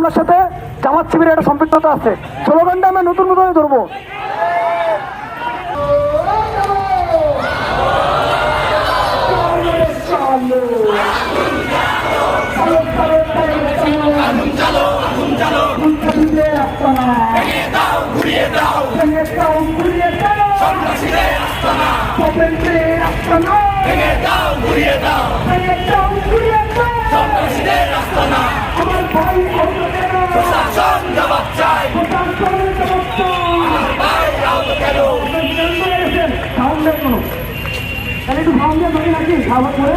হামলার সাথে জামাত শিবিরের একটা সম্পৃক্ততা আছে। স্লোগানটা আমরা নতুন নতুন ধরবো। আমার ভাই শাসন জবাব চাই একটু সাউন্ড দিয়ে ধরে নাকি খাবার করে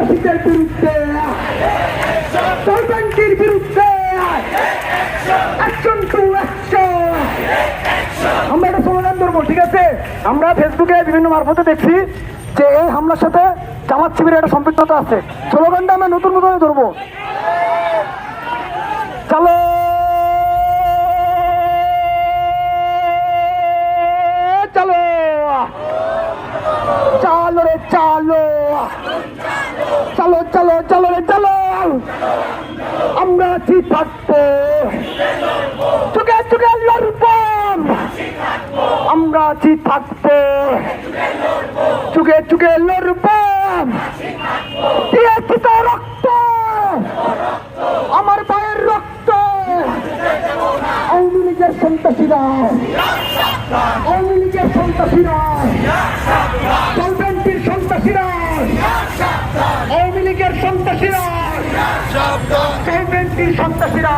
সন্ত্রাসীদের বিরুদ্ধে সন্ত্রাসীর বিরুদ্ধে টু আমরা স্লোগান ধরবো, ঠিক আছে? আমরা ফেসবুকে বিভিন্ন মারফতে দেখছি যে এই হামলার সাথে জামাত শিবিরের একটা সম্পৃক্ততা আছে। স্লোগানটা আমরা নতুন নতুন ধরবো। চলো! চলো! চালো রে, চালো! চলো চলো চলো চলো। আমরা আছি থাকব। চুকে চুকে লড়বো। আমরা আছি থাকব। চুকে চুকে লড়বো। রক্ত। আমার ভাইয়ের রক্ত। আওয়ামী লীগের সন্ত্রাসীরা। আওয়ামী লীগের সন্ত্রাসীরা। আওয়ামী লীগের সন্ত্রাসীরা। সন্ত্রাসীরা।